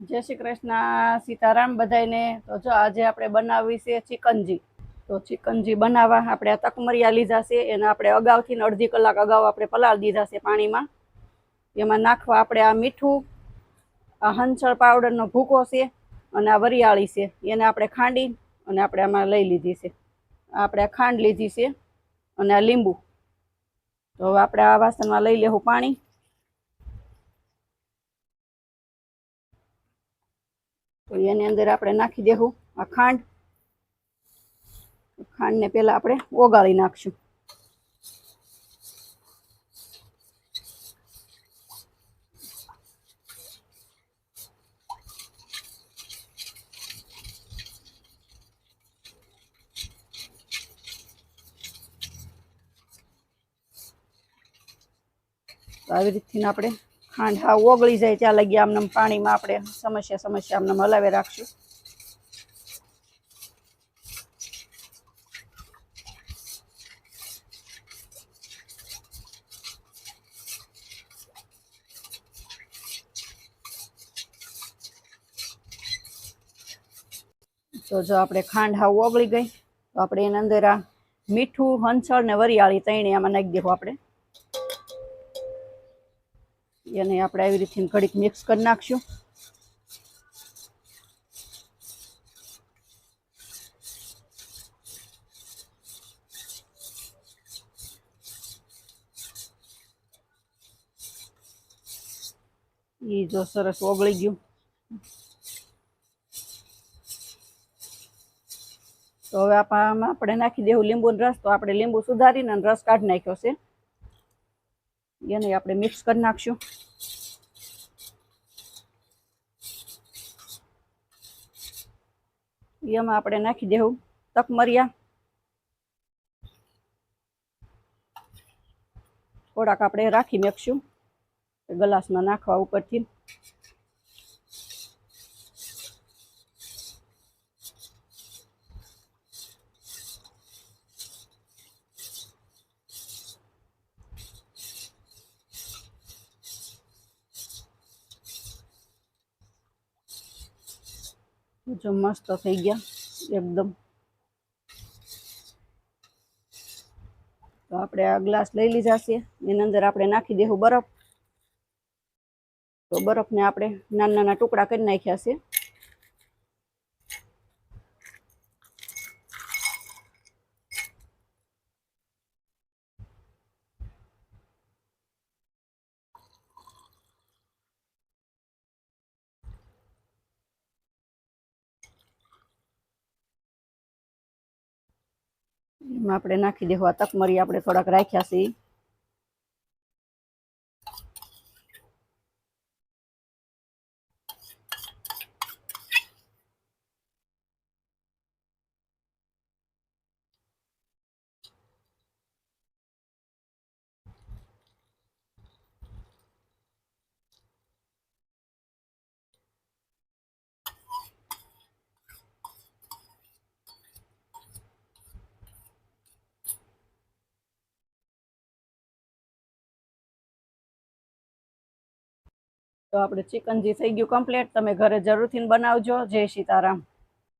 જય શ્રી કૃષ્ણ, સીતારામ બધાને તો જો આજે આપણે બનાવવી છે ચિકનજી. તો ચિકનજી બનાવવા આપણે આ તકમરિયા લીધા છે. એને આપણે અગાઉથી અડધી કલાક અગાઉ આપણે પલાળ દીધા છે પાણીમાં. એમાં નાખવા આપણે આ મીઠું, આ હંસળ પાવડરનો ભૂકો છે અને આ વરિયાળી છે. એને આપણે ખાંડી અને આપણે આમાં લઈ લીધી છે. આપણે ખાંડ લીધી છે અને આ લીંબુ. તો હવે આપણે આ વાસણમાં લઈ લેવું પાણી. તો એની અંદર આપણે નાખી દેવું આ ખાંડ. ખાંડને પહેલાં આપણે ઓગાળી નાખશું. આવી રીતથી આપણે ખાંડ હા ઓગળી જાય ત્યાં લગી આમને પાણીમાં આપણે સમસ્યા સમસ્યા આમને આમ હલાવી રાખશું. તો જો આપણે ખાંડ હાવ ઓગળી ગઈ, તો આપણે એની અંદર આ મીઠું, હંસળ ને વરિયાળી ત્રણે આમાં નાખી દેવું આપણે. એને આપણે આવી રીતે ઘડીક મિક્સ કરી નાખશું. એ જો સરસ ઓગળી ગયું. તો હવે આમાં આપણે નાખી દેવું લીંબુનો રસ. તો આપણે લીંબુ સુધારીને રસ કાઢી નાખ્યો છે. એને આપણે મિક્સ કરી નાખશું. એમાં આપણે નાખી દેવું તકમરિયા થોડાક આપણે રાખી મેકશું ગ્લાસમાં નાખવા ઉપરથી. જો મસ્ત થઈ ગયા, એકદમ. તો આપણે આ ગ્લાસ લઈ લીધા છે એની અંદર આપણે નાખી દેવું બરફ. તો બરફને આપણે નાના નાના ટુકડા કરી નાખ્યા છે. એમાં આપણે નાખી દેવું આ તકમરી આપણે થોડાક રાખ્યા છે તો આપણે ચિકન જે થઈ ગયું કમ્પ્લીટ તમે ઘરે જરૂરથી બનાવજો. જય સીતારામ.